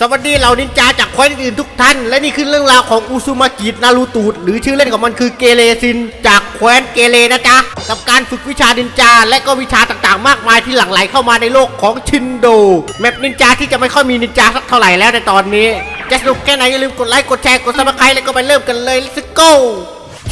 สวัสดีเหล่านินจาจากคว้นอื่นทุกท่าน และนี่คือเรื่องราวของอุซุมากินารูตูดหรือชื่อเล่นของมันคือเกเรซิน จากแคว้นเกเรนะจ๊ะ กับการฝึกวิชานินจา และก็วิชาต่างๆ มากมายที่หลั่งไหลเข้ามาในโลกของชินโด แมปนินจาที่จะไม่ค่อยมีนินจาสักเท่าไหร่แล้วในตอนนี้ จะสนุกแค่ไหนอย่าลืมกดไลค์กดแชร์กดซับสไครต์แล้วก็ไปเริ่มกันเลย let's go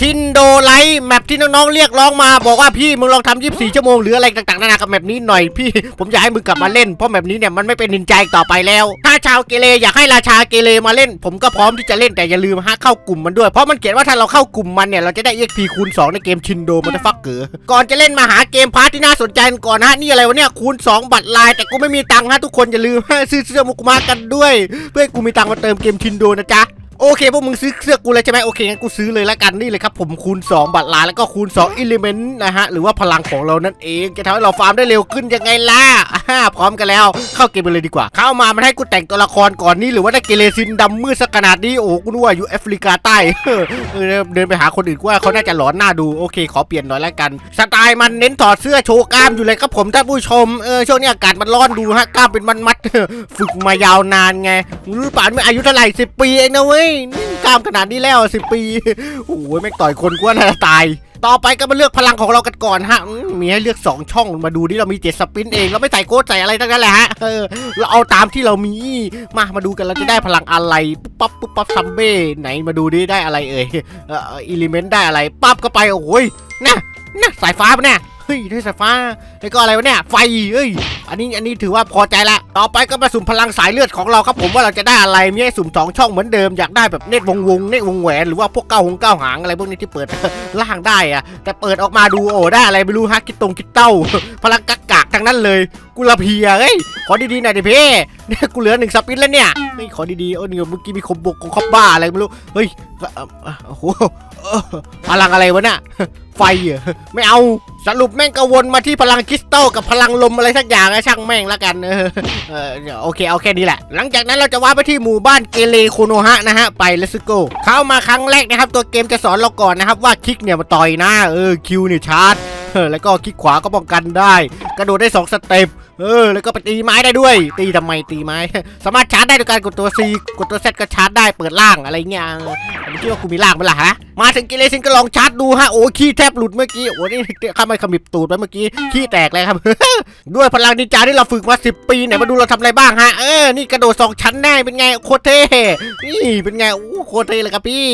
ชินโดไลท์แมปที่น้องๆเรียกร้องมา บอกว่าพี่มึงลองทำ24 ชั่วโมงหรืออะไรต่างๆนานากับแมปนี้หน่อยพี่ ผมอยากให้มึงกลับมาเล่นเพราะแมปนี้เนี่ยมันไม่เป็นนินจาอีกต่อไปแล้ว ถ้าชาวเกเรอยากให้ราชาเกเรมาเล่น ผมก็พร้อมที่จะเล่นแต่อย่าลืมฮะเข้ากลุ่มมันด้วยเพราะมันเขียนว่าถ้าเราเข้ากลุ่มมันเนี่ยเราจะได้ EXP คูณ2ในเกมชินโดมันจะฟักเก๋อก่อนจะเล่นมาหาเกมพาร์ทที่น่าสนใจก่อนฮะนี่อะไรวะเนี่ยคูณ 2 บัตรลาย แต่กูไม่มีตังค์ฮะทุกคนอย่าลืมซื้อเสื้อมุกมากันด้วย เพื่อให้กูมีตังค์มาเติมเกมชินโดนะจ๊ะ โอเคพวกมึงซื้อเสื้อกูเลยใช่ไหมโอเคงั้นกูซื้อเลยละกันนี่เลยครับผมคูณ 2 บัตรลายแล้วก็คูณ2อิเลเมนต์นะฮะหรือว่าพลังของเรานั่นเองจะทำให้เราฟาร์มได้เร็วขึ้นยังไงล่ะอ่าพร้อมกันแล้วเข้าเกมไปเลยดีกว่า เข้ามามันให้กูแต่งตัวละครก่อนนี่หรือว่าได้เกเรซินดำมืดสักขนาดนี้โอ้กูนึกว่าอยู่แอฟริกาใต้เออเดินไปหาคนอื่นกูว่าเขาน่าจะหลอนหน้าดูโอเค ขอเปลี่ยนหน่อยละกัน สไตล์มันเน้นถอดเสื้อโชว์กล้ามอยู่เลยครับผมท่านผู้ชมเออช่วงนี้อากาศมันร้อนดูฮะกล้ามเป็นมันมัดฝึกมายาวนานไงรู้ป่านไม่อายุเท่าไหร่สิปีเองนะเว้ยนี่กล้ามขนาดนี้แล้วสิปีโอ้ยไม่ต่อยคนกูว่าน่าจะตาย ต่อไปก็มาเลือกพลังของเรากันก่อนฮะมีให้เลือก 2 ช่องมาดูดิเรามีเจ็ดสปินเองเราไม่ใส่โค้ดใส่อะไรทั้งนั้นแหละฮะเออเราเอาตามที่เรามีมามาดูกันเราจะได้พลังอะไรปุ๊บปั๊บปุ๊บปั๊บซัมเบ้ไหนมาดูดิได้อะไรเอ่ยเอออิเลเมนต์ได้อะไรปั๊บก็ไปโอ้ยน่ะน่ะสายฟ้าปะเนี่ย ฮ้ยได้สายฟ้าแล้วก็อะไรวะเนี่ยไฟเอ้ยอันนี้อันนี้ถือว่าพอใจละต่อไปก็มาสุ่มพลังสายเลือดของเราครับผมว่าเราจะได้อะไรมีให้สุ่มสองช่องเหมือนเดิมอยากได้แบบเนตวงวงเนตวงแหวนหรือว่าพวกเก้าหงเก้าหางอะไรพวกนี้ที่เปิดล่างได้อะแต่เปิดออกมาดูโอ้ได้อะไรไม่รู้ฮะกิตตงกิตเต้า พลังกักกากทั้งนั้นเลยกุลาเพียเฮ้ยขอดีๆหน่อยดิเพ่เนี่ยกูเหลือหนึ่งสปินแล้วเนี่ยเฮ้ยขอดีๆโอ้นี่เมื่อกี้มีคมบกคอมบ้าอะไรไม่รู้เฮ้ยโอ้โหพลังอะไรวะเนี่ยไฟเหรอไม่เอาสรุปแม่งกวนมาที่พลังคริสตัลกับพลังลมอะไรสักอย่างนะช่างแม่งละกันเออเดี๋ยวโอเคเอาแค่นี้แหละ หลังจากนั้นเราจะว่าไปที่หมู่บ้านเกเรโคโนฮะนะฮะไปเลสโกเข้ามาครั้งแรกนะครับ ตัวเกมจะสอนเราก่อนนะครับ ว่าคลิกเนี่ยมาต่อยนะเออคิวเนี่ยชาร์จแล้วก็คลิกขวาก็ป้องกันได้ กระโดดได้สองสเต็ปเออ แล้วก็ไปตีไม้ได้ด้วย ตีทำไมตีไม้ สามารถชาร์จได้ด้วยการกดตัว C กดตัว Z ก็ชาร์จได้เปิดล่างอะไรเงี้ยผมคิดว่ากูมีล่างมั้ยล่ะฮะ มาถึงกิเลสินก็ลองชาร์จดูฮะ โอ้ขี้แทบหลุดเมื่อกี้ โอ้นี่ข้าไม่ขมิบตูดไปเมื่อกี้ ขี้แตกเลยครับ ด้วยพลังนินจาที่เราฝึกมา 10 ปีเนี่ยมาดูเราทำอะไรบ้างฮะ เออ นี่กระโดดสองชั้นได้เป็นไงโคตรเท่นี่เป็นไง โอ้โคตรเท่เลยครับพี่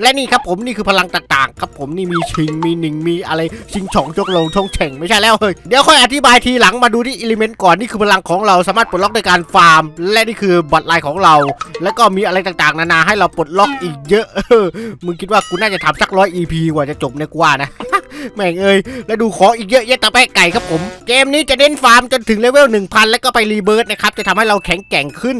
และนี่ครับผมนี่คือพลังต่างๆ ครับผมนี่มีชิงมีหนิงมีอะไรชิงช่องจกลงชงเฉ่งไม่ใช่แล้วเฮ้ยเดี๋ยวค่อยอธิบายทีหลังมาดูที่อิลเมนต์ก่อนนี่คือพลังของเราสามารถปลดล็อกในการฟาร์ม และนี่คือบัตรลายของเรา แล้วก็มีอะไรต่างๆ นานาให้เราปลดล็อกอีกเยอะ มึงคิดว่ากูน่าจะทำสักร้อย EP กว่าจะจบในกว่านะ แม่งเอ้ยแล้วดูของอีกเยอะแยะตะแปะไก่ครับผม เกมนี้จะเน้นฟาร์มจนถึงเลเวล1000 แล้วก็ไปรีเบิร์ตนะครับจะทำให้เราแข็งแกร่งขึ้น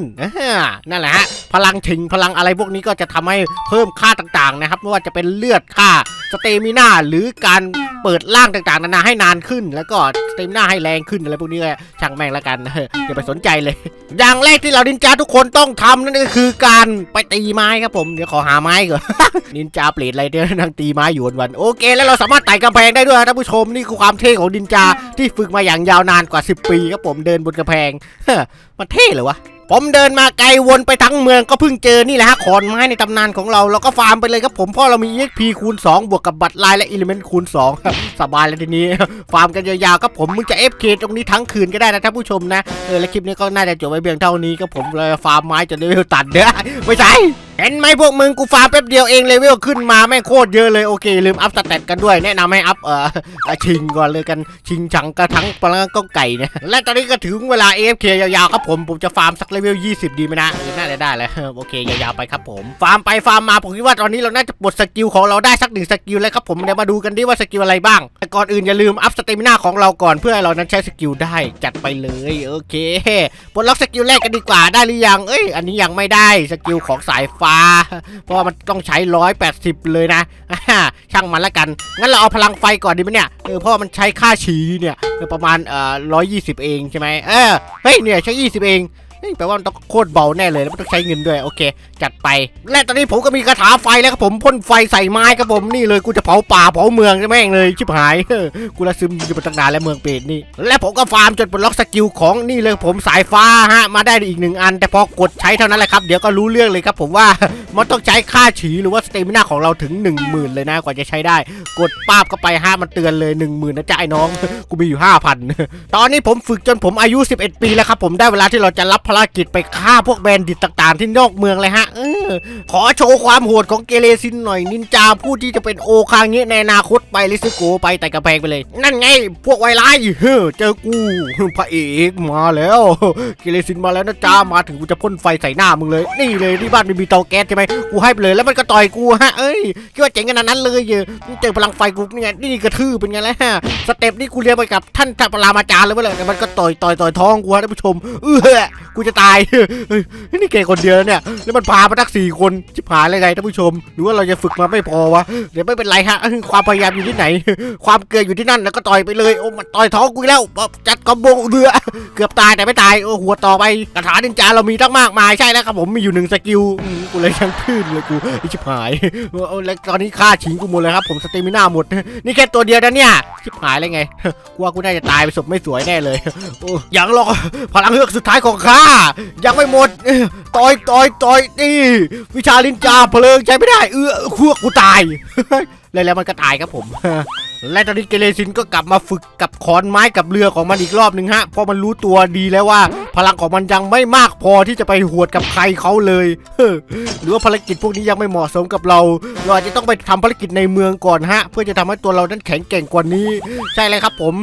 นั่นแหละฮะพลังถิงพลังอะไรพวกนี้ก็จะทำให้เพิ่มค่าต่างๆนะครับไม่ว่าจะเป็นเลือดค่าสเตมิน่าหรือการเปิดร่างต่างๆนานาให้นานขึ้น แล้วก็สเตมิน่าให้แรงขึ้นอะไรพวกนี้ช่างแม่งละกันอย่าไปสนใจเลย อย่างแรกที่เราดินจาทุกคนต้องทำนั่นก็คือการไปตีไม้ครับผมเดี๋ยวขอหาไม้ก่อนนินจาเปรตอะไรเนี่ยนั่งตีไม้อยู่วันๆโอเค แล้วเราสามารถไต่กำแพงได้ด้วยนะท่านผู้ชมนี่คือความเท่ของนินจาที่ฝึกมาอย่างยาวนานกว่า 10 ปีครับผมเดินบนกำแพงมันเท่เหรอวะผมเดินมาไกลวนไปทั้งเมืองก็เพิ่งเจอนี่แหละฮะขอนไม้ในตำนานของเราเราก็ฟาร์มไปเลยครับผมเพราะเรามี EXP คูณ 2 บวกกับบัตรลายและอิเลเมนต์คูณ 2 สบายแล้วทีนี้ ฟาร์มกันยาวๆครับผมมึงจะ FK ตรงนี้ทั้งคืนก็ได้นะท่านผู้ชมนะเออและคลิปนี้ก็น่าจะจบไว้เพียงเท่านี้ก็ผมเลยฟาร์มไม้จนเลเวลตัดเด้อไม่ใช่เห็นไหมพวกมึงกูฟาร์มแป๊บเดียวเองเลเวลขึ้นมาแม่งโคตรเยอะเลยโอเค ลืมอัพสเตตกันด้วย แนะนำให้อัพเอ่อชิงก่อนเลยกันชิงชังกระทั้งปลังก็ไก่เนี่ยและตอนนี้ก็ถึงเวลา AFK ยาวๆครับผมผมจะฟาร์มสักเลเวล20 ดีไหมนะน่าจะได้แล้วโอเคยาวๆไปครับผมฟาร์มไปฟาร์มมาผมคิดว่าตอนนี้เราน่าจะปลดสกิลของเราได้สักหนึ่งสกิลแล้วครับผมเดี๋ยวมาดูกันดิว่าสกิลอะไรบ้างแต่ก่อนอื่นอย่าลืมอัพสเตมินาของเราก่อนเพื่อให้เรานั้นใช้สกิลได้จัดไปเลยโอเคปลดล็อกสกิลแรกกันดีกว่าได้หรือยังเอ้ยอันนี้ยังไม่ได้สกิลของสายฟ้าเพราะว่ามันต้องใช้180เลยนะช่างมันละกัน งั้นเราเอาพลังไฟก่อนดีไหมเนี่ยเออเพราะว่ามันใช้ค่าฉีเนี่ยประมาณเอ่อ120เองใช่ไหมเออเฮ้ยเนี่ยใช้20เองเอง แปลว่ามันต้องโคตรเบาแน่เลยแล้วมันต้องใช้เงินด้วยโอเค จัดไป และตอนนี้ผมก็มีคาถาไฟแล้วครับผมพ่นไฟใส่ไม้ครับผมนี่เลยกูจะเผาป่าเผาเมืองแม่งเลยชิบหายเออกูละซึมอยู่มาตั้งนานแล้วเมืองเป็ดนี่ และผมก็ฟาร์มจนปลดล็อกสกิลของนี่เลยผมสายฟ้าฮะมาได้อีกหนึ่งอัน แต่พอกดใช้เท่านั้นแหละครับเดี๋ยวก็รู้เรื่องเลยครับผมว่ามันต้องใช้ค่าฉีหรือว่าสเตมินาของเราถึง 1 0,000 เลยนะกว่าจะใช้ได้ กดป้าบเข้าไปฮะมันเตือนเลย 1 0,000นะจ๊ะไอ้น้องกูมีอยู่ 5,000 ตอนนี้ผมฝึกจนผมอายุ 11 ปีแล้วครับผมได้เวลาที่เราจะรับภารกิจไปฆ่าพวกแบนดิตต่างๆ ที่นอกเมืองเลยฮะเออขอโชว์ความโหดของเกเรซินหน่อยนินจาผู้ที่จะเป็นโอคางเงะในอนาคตไปลิซึโกไปแต่กระแพงไปเลย นั่นไง พวกไวร้ายเฮ้อเจอกูพระเอกมาแล้วเกเรซินมาแล้วนะจ้ามาถึงกูจะพ่นไฟใส่หน้ามึงเลย นี่เลยที่บ้านมันมีเตาแก๊สใช่ไหมกูให้ไปเลยแล้วมันก็ต่อยกูฮะเอ้ยคิดว่าเจ๋งขนาดนั้นเลยเออเจอพลังไฟกูนี่ไงนี่กระทืบเป็นไงล่ะสเต็ปนี่กูเรียนไปกับท่านท่านปรามาจารย์เลยเว้ยเลยแต่มันก็ต่อยต่อยต่อยท้องกูฮะท่านผู้ชมเออกูจะตายนี่แกคนเดียวเนี่ยแล้วมันพามาตั้งสี่คนชิบหายเลยไงท่านผู้ชม หรือว่าเราจะฝึกมาไม่พอวะ เดี๋ยวไม่เป็นไรฮะ ความพยายามอยู่ที่ไหน ความเกลืออยู่ที่นั่นแล้วก็ต่อยไปเลย โอ้มันต่อยท้องกูอีกแล้ว จัดกระโบงเรือเกือบตายแต่ไม่ตาย โอ้หัวต่อไปคาถาดินจาเรามีตั้งมากมายใช่แล้วครับผมมีอยู่หนึ่งสกิลอืมกูเลยยังขึ้นเลยกูอิชิบหายเออแล้วตอนนี้ค่าชิงกูหมดเลยครับผมสเตมิน่าหมด นี่แค่ตัวเดียวนะเนี่ยชิบหายเลยไงกูว่ากูน่าจะตายไปศพไม่สวยแน่เลยโอ้ยังหรอกพลังเฮือกสุดท้ายของข้ายังไม่หมดต่อยต่อยต่อยนี่วิชาลินจาเพลิงใช้ไม่ได้ เออพวกกูตาย แล้วแล้วมันก็ตายครับผม และตอนนี้เกเรซินก็กลับมาฝึกกับขอนไม้กับเรือของมันอีกรอบหนึ่งฮะ เพราะมันรู้ตัวดีแล้วว่า พลังของมันยังไม่มากพอที่จะไปหวดกับใครเขาเลยหรือว่าภารกิจพวกนี้ยังไม่เหมาะสมกับเรา เราอาจจะต้องไปทำภารกิจในเมืองก่อนฮะ เพื่อจะทำให้ตัวเรานั้นแข็งแกร่งกว่านี้ ใช่เลยครับผม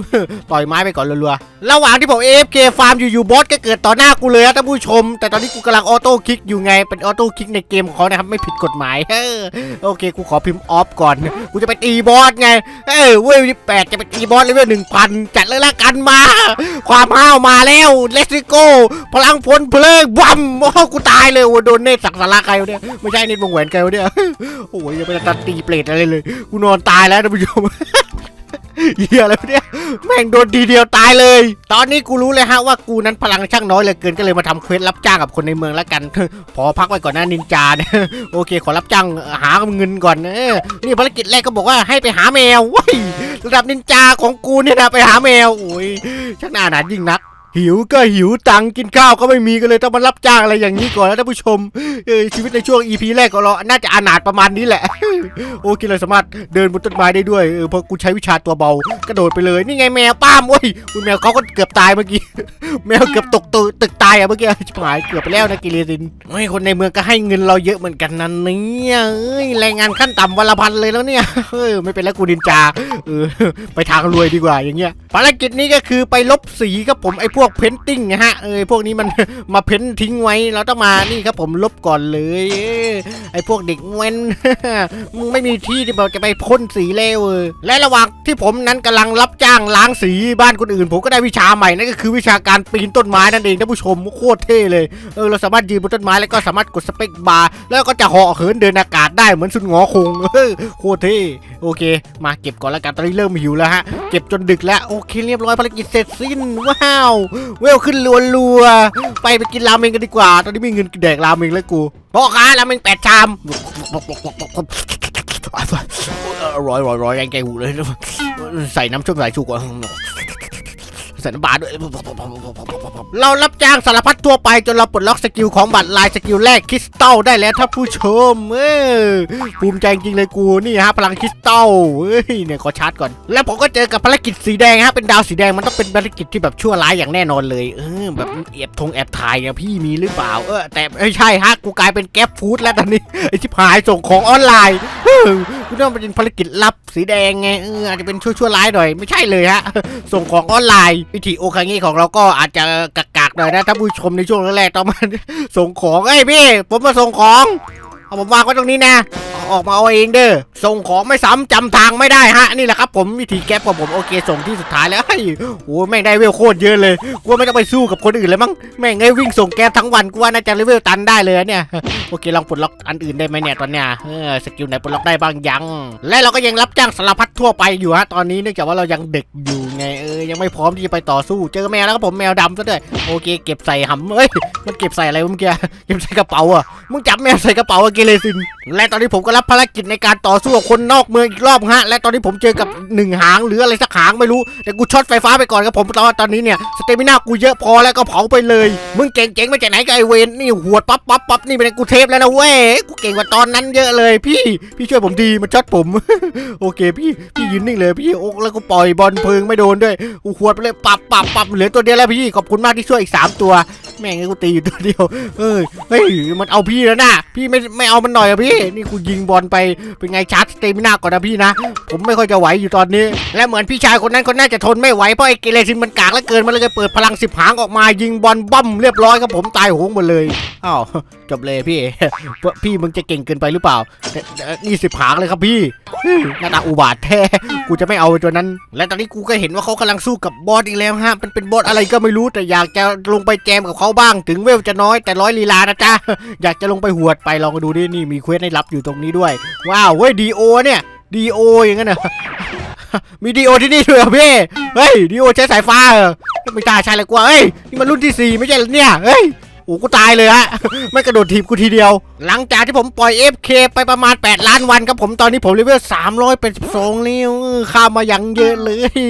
ต่อยไม้ไปก่อนรัวๆ ระหว่างที่ผม AFK ฟาร์มอยู่ๆบอสก็เกิดต่อหน้ากูเลยฮะท่านผู้ชม แต่ตอนนี้กูกำลังออโต้คลิกอยู่ไง เป็นออโต้คลิกในเกมของเขานะครับ ไม่ผิดกฎหมายโอเค กูขอพิมพ์ออฟก่อน กูจะไปตีบอสไง เออเว้ยมีแปดจะไปตีบอสเลเวลหนึ่งพันจัดเลยละกันมา ความห้าวมาแล้วเลสซิโกพลังพลเพลิงบัมโอ้กูตายเลยโอ้โดนเนตสักสาราใครวะเนี่ยไม่ใช่เนตวงแหวนใครวะเนี่ยโอ้ยยังไม่ได้ตัดตีเปรตอะไรเลยกูนอนตายแล้วท่านผู้ชมเฮียอะไรเนี่ยแม่งโดนทีเดียวตายเลย ตอนนี้กูรู้เลยฮะว่ากูนั้นพลังช่างน้อยเหลือเกินก็เลยมาทำเควสรับจ้างกับคนในเมืองแล้วกัน พอพักไว้ก่อนนะนินจาเนี่ยโอเค ขอรับจ้างหาเงินก่อนเออนี่ภารกิจแรกก็บอกว่าให้ไปหาแมวว้ยระดับนินจาของกูเนี่ยนะไปหาแมวโอ้ยช่างน่าหนายิ่งนัก หิวก็หิวตังค์กินข้าวก็ไม่มีก็เลยต้องมารับจ้างอะไรอย่างนี้ก่อนแล้วท่านผู้ชมเออชีวิตในช่วง EP แรกของเราน่าจะอนาถประมาณนี้แหละ โอเคเลยสามารถเดินบนต้นไม้ได้ด้วยเออเพราะกูใช้วิชาตัวเบากระโดดไปเลยนี่ไงแมวป้ามโอ้ยคุณแมวเขาก็เกือบตายเมื่อกี้แมวเกือบตกตึกตึกตายอะเมื่อกี้ชิบหายเกือบไปแล้วนะกิเลสินเฮ้ยคนในเมืองก็ให้เงินเราเยอะเหมือนกันนะเนี่ยเอ้ยแรงงานขั้นต่ำวันละพันเลยแล้วเนี่ยเออไม่เป็นแล้วกูดินจาเออไปทางรวยดีกว่าอย่างเงี้ยภารกิจนี้ก็คือไปลบสีครับผมไอ้พวกเพนติ้งนะฮะเออพวกนี้มัน มาเพ้นทิ้งไว้เราต้องมานี่ครับผมลบก่อนเลยไอ้พวกเด็กเว้นมึงไม่มีที่ที่จะไปพ่นสีเลวเออและระหว่างที่ผมนั้นกำลังรับจ้างล้างสีบ้านคนอื่น ผมก็ได้วิชาใหม่นั่นก็คือวิชาการปีนต้นไม้นั่นเองท่านผู้ชมโคตรเท่เลยเออเราสามารถยืนบนต้นไม้แล้วก็สามารถกดสเปคบาร์แล้วก็จะเหาะเหินเดินอากาศได้เหมือนสุนงอคงเออโคตรเท่โอเค มาเก็บก่อนแล้วกันตอนนี้เริ่มหิวแล้วฮะเก็บจนดึกแล้วโอเคเรียบร้อยภารกิจเสร็จสิ้นว้าวเวลขึ้นรัวๆไปไปกินราเมงกันดีกว่า ตอนนี้มีเงินแดกราเมงแล้วกูพ่อค้าราเมงแปดชามอร่อยอร่อยอร่อยแรงแกงหูเลย ใส่น้ำช่วงใส่ชูก่อน ใส่น้ำปลาด้วยเรารับจ้างสารพัดทั่วไปจนเราปลดล็อกสกิลของบัตรลายสกิลแรกคริสตัลได้แล้วท่านผู้ชมเออภูมิใจจริงเลยกูนี่ฮะพลังคริสตัลเฮ้ยเนี่ยขอชาร์จก่อน แล้วผมก็เจอกับภารกิจสีแดงฮะเป็นดาวสีแดงมันต้องเป็นภารกิจที่แบบชั่วร้ายอย่างแน่นอนเลยเออแบบแอบทงแอบถ่ายอะพี่มีหรือเปล่าเออแต่ไม่ใช่ฮะกูกลายเป็นแก๊ปฟู้ดแล้วตอนนี้ไอชิบหายส่งของออนไลน์ คุณต้องเป็นภารกิจลับสีแดงไงเอออาจจะเป็นชั่วชั่วๆร้ายหน่อยไม่ใช่เลยฮะส่งของออนไลน์วิธีโอคางิของเราก็อาจจะกากๆหน่อยนะถ้าผู้ชมในช่วงแรกๆต้องมาส่งของไอ้พี่ผมมาส่งของ เอาผมวางไว้ตรงนี้นะเอาออกมาเอาเองเด้อส่งของไม่ซ้ำจำทางไม่ได้ฮะนี่แหละครับผมวิธีแก๊ปของผมโอเคส่งที่สุดท้ายแล้วเฮ้ยโอ้แม่งได้เวลโคตรเยอะเลยกูว่าไม่ต้องไปสู้กับคนอื่นเลยมั้งแม่งไอ้วิ่งส่งแก๊ปทั้งวันกูว่าน่าจะเลเวลตันได้เลยเนี่ย โอเคลองปลดล็อกอันอื่นได้ไหมเนี่ยตอนเนี้ยเออสกิลไหนปลดล็อกได้บ้างยัง และเราก็ยังรับจ้างสารพัดทั่วไปอยู่ฮะตอนนี้เนื่องจากว่าเรายังเด็กอยู่ไง ออยังไม่พร้อมที่จะไปต่อสู้ เจอแมวแล้วครับผมแมวดำซะด้วยโอเค เก็บใส่หำเอ้ยมันเก็บใส่อะไรเมื่อกี้เก็บใส่กระเป๋าอะมึงจับแมวใส่กระเป๋าอะเกเรซินและตอนนี้ผมก็รับภารกิจในการต่อสู้กับคนนอกเมืองอีกรอบฮะและตอนนี้ผมเจอกับหนึ่งหางหรืออะไรสักหางไม่รู้แต่กูช็อตไฟฟ้าไปก่อนครับผมตอนตอนนี้เนี่ยสเตมิน่ากูเยอะพอแล้วก็เผาไปเลย มึงเก่งเจ๋งมาจากไหนกับไอเวนนี่หัวดปั๊บปั๊บปั๊บนี่เป็นกูเทพแล้วนะเว้ยกูเก่งกว่าตอนนั้นเยอะเลยพี่ พี่ช่วยผมดีมันช็อตผม โอเคพี่พี่ยืนนิ่งเลยพี่โอ้แล้วก็ปล่อยบอลเพลิงไม่โดนด้วยกูขวดไปเลยปับปับปับเหลือตัวเดียวแล้วพี่ขอบคุณมากที่ช่วยอีกสามตัว แม่งไอ้กูตีอยู่ตัวเดียวเอ้ยเฮ้ยมันเอาพี่แล้วนะพี่ไม่ไม่เอามันหน่อยอะพี่ นี่กูยิงบอลไปเป็นไงชาร์จสเตมินาก่อนนะพี่นะ ผมไม่ค่อยจะไหวอยู่ตอนนี้ และเหมือนพี่ชายคนนั้นคนน่าจะทนไม่ไหวเพราะไอ้เกเรซินมันกากแล้วเกินมันเลยเปิดพลังสิบหางออกมายิงบอลบั้มเรียบร้อยครับผมตายโหงหมดเลยอ้าวจบเลยพี่ พี่มึงจะเก่งเกินไปหรือเปล่านี่สิบหางเลยครับพี่หน้าตาอุบาทแท้กูจะไม่เอาตัวนั้น และตอนนี้กูก็เห็นว่าเขากำลังสู้กับบอสอีกแล้วฮะมันเป็นบอสอะไรก็ไม่รู้แต่อยากจะลงไปแจมกับเขาบ้างถึงเวลจะน้อยแต่ร้อยลีลานะจ๊ะ อยากจะลงไปหวดไปลองดูดินี่มีเควสให้รับอยู่ตรงนี้ด้วย ว้าวเว้ยดีโอเนี่ยดีโออย่างนั้นเหรอมีดีโอที่นี่ด้วยเหรอพี่ เฮ้ยดีโอใช้สายฟ้าเหรอไม่ตาใช่เลยกว่าเฮ้ยนี่มันรุ่นที่สี่ไม่ใช่เหรอเนี่ย เฮ้ย อ้กูตายเลยฮะ ไม่กระโดดถีบกูทีเดียว หลังจากที่ผมปล่อย FK ไปประมาณ 8 ล้านวันครับผมตอนนี้ผมเลเวล300เป็นสองแล้วข้ามมาอย่างเยอะเลย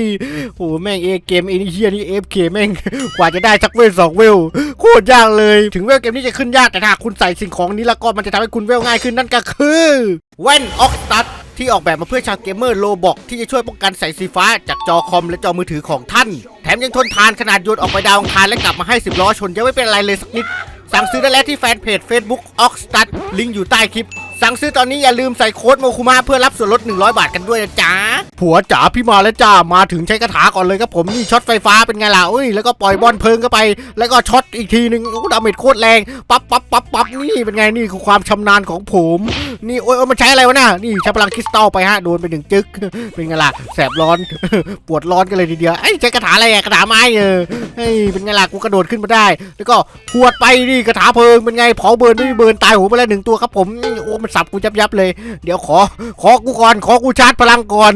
โอ้แม่งเอเกมเอนี่เฮียนี่ FK แม่งกว่าจะได้สักเวลสองเวลโคตรยากเลย ถึงเวลเกมนี้จะขึ้นยากแต่ถ้าคุณใส่สิ่งของนี้แล้วก็มันจะทำให้คุณเวลง่ายขึ้นนั่นก็คือแว่นออกตัด ที่ออกแบบมาเพื่อชาวเกมเมอร์โลบอกที่จะช่วยป้องกันแสงสีฟ้าจากจอคอมและจอมือถือของท่าน แถมยังทนทานขนาดโยนออกไปดาวอังคารและกลับมาให้ 10 ล้อชนยังไม่เป็นไรเลยสักนิด สั่งซื้อได้แล้วที่แฟนเพจ Facebook o x s t a r ลิงก์อยู่ใต้คลิป สั่งซื้อตอนนี้อย่าลืมใส่โค้ดโมคุมาเพื่อรับส่วนลด 100 บาทกันด้วยนะจ๊ะผัวจ๋าพี่มาแล้วจ้ามาถึงใช้คาถาก่อนเลยครับผมนี่ช็อตไฟฟ้าเป็นไงล่ะเอ้ยแล้วก็ปล่อยบอลเพลิงเข้าไป แล้วก็ช็อตอีกทีหนึ่งโอ้ดาเมจโคตรแรงปั๊บปั๊บปั๊บปั๊บนี่เป็นไงนี่คือความชำนาญของผม นี่โอ้ยโอ้ยมันใช้อะไรวะน่ะนี่ใช้พลังคริสตัลไปฮะโดนไปหนึ่งจึ๊กเป็นไงล่ะแสบร้อนปวดร้อนกันเลยทีเดียวไอ้ใช้คาถาอะไรอะคาถาไม้เออเฮ้ยเป็นไงล่ะกูกระโดดขึ้นมาได้ แล้วก็หวดไปนี่คาถาเพลิงเป็นไงเผาเบิร์นไม่เบิร์นตายหัวไปแล้วหนึ่งตัวครับผม อ้มันสับกูยับยับเลย เดี๋ยวขอ ขอกูก่อน ขอกูชาร์จพลังก่อน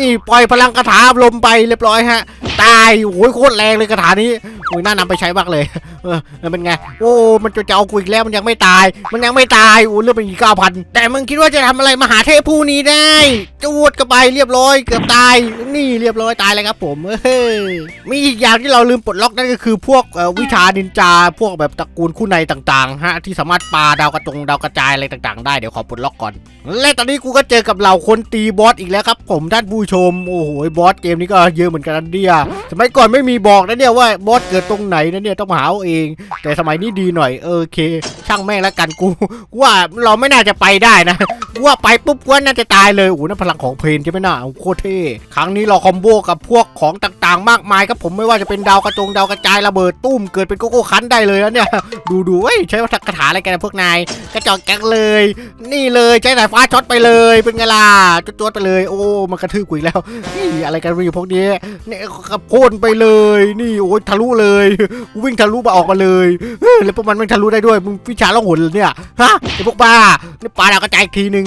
นี่ปล่อยพลังคาถาลมไปเรียบร้อยฮะ ตายโอ้ยโคตรแรงเลยคาถานี้โอ้ยน่านำไปใช้มากเลย เออมันเป็นไง โอ้ มันจะจะเอากูอีกแล้วมันยังไม่ตาย มันยังไม่ตายโอ้เลือดเป็นอีกเก้าพันแต่มึงคิดว่าจะทำอะไรมหาเทพผู้นี้ได้จูดก็ไปเรียบร้อยเกือบตาย นี่เรียบร้อยตายเลยครับผมเฮ้ยมีอีกอย่างที่เราลืมปลดล็อกนั่นก็คือพวกวิชานินจาพวกแบบตระกูลคู่ในต่างๆฮะที่สามารถปาดาวกระจงดาวกระจายอะไรต่างๆได้เดี๋ยวขอปลดล็อกก่อน และตอนนี้กูก็เจอกับเหล่าคนตีบอสอีกแล้วครับ ผมท่านผู้ชม โอ้โหบอสเกมนี้ก็เยอะเหมือนกันนะเนี่ยสมัยก่อนไม่มีบอกนะเนี่ยว่าบอสเกิดตรงไหนนะเนี่ยต้องหาเอาเอง แต่สมัยนี้ดีหน่อยเออโอเค ช่างแม่งแล้วกันกูว่าเราไม่น่าจะไปได้นะ กูว่าไปปุ๊บกูว่าน่าจะตายเลยโอ้โหนั่นพลังของเพลนใช่ไหมน่ะโคตรเท่ครั้งนี้เราคอมโบกับพวกของต่างๆ มากมายครับผมไม่ว่าจะเป็นดาวกระจงดาวกระจายระเบิดตุ้มเกิดเป็นโกโก้คันได้เลยนะเนี่ย ดูดูเว้ยใช้คาถาอะไรกันนะพวกนายกระจอกแก๊กเลย นี่เลยใช้สายฟ้าช็อตไปเลยเป็นไงล่ะจวดๆไปเลย โอ้มันกระทืบกูอีกแล้วนี่อะไรกันอยู่พวกนี้เนี่ยกระโพ่นไปเลย นี่โอ้ยทะลุเลยวิ่งทะลุมาออกมาเลยแล้วพวกมันไม่ทะลุได้ด้วยมึงวิชาล่องหนเหรอเนี่ยฮะไอพวกบ้านี่ปาดาวกระจายอีกทีหนึ่ง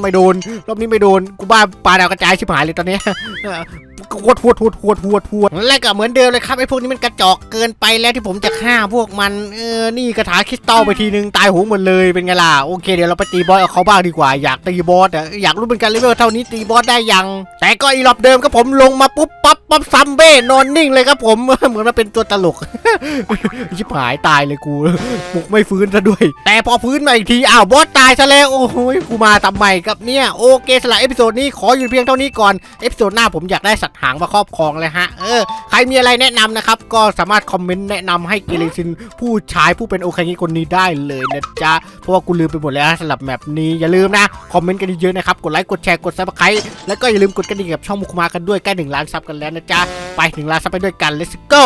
ไม่โดน รอบนี้ไม่โดน กูบ้าปลาดาวกระจายชิบหายเลยตอนนี้ยหวดหวดหวดหวดหวดหวดและก็เหมือนเดิมเลยครับไอ้พวกนี้มันกระจอกเกินไปแล้วที่ผมจะฆ่าพวกมัน เออ นี่กระถาคริสตัลไปทีนึงตายหูหมดเลยเป็นไงล่ะ โอเคเดี๋ยวเราไปตีบอสเขาบ้างดีกว่า อยากตีบอสอะอยากรู้เป็นกันเลเวลเท่านี้ตีบอสได้ยัง แต่ก็อีรอบเดิมครับผมลงมาปุ๊บปั๊บปั๊บซัมเบ้นอนนิ่งเลยครับผม เหมือนมาเป็นตัวตลก ชิบหายตายเลยกูปลุกไม่ฟื้นซะด้วย แต่พอฟื้นมาอีกทีอ้าวบอสตายซะแล้ว โอ้โหกูมาทำไมครับเนี่ยโอเคสำหรับเอพิโซดนี้ขออยู่เพียงเท่านี้ก่อนเอพิโซดหน้าผมอยากได้สัตว์หางมาครอบครองเลยฮะเออใครมีอะไรแนะนำนะครับก็สามารถคอมเมนต์แนะนำให้เกเรซินผู้ชายผู้เป็นโอเคงี้คนนี้ได้เลยนะจ๊ะเพราะว่ากูลืมไปหมดแล้วสำหรับแมปนี้อย่าลืมนะคอมเมนต์กันเยอะๆนะครับกดไลค์กดแชร์กดซับสไครต์แล้วก็อย่าลืมกดกระดิ่งกับช่องมุกมากันด้วยใกล้หนึ่งล้านซับกันแล้วนะจ๊ะไปหนึ่งล้านซับไปด้วยกัน let's go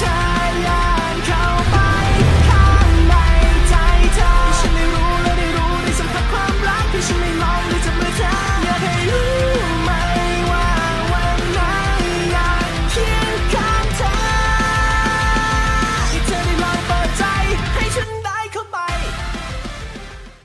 time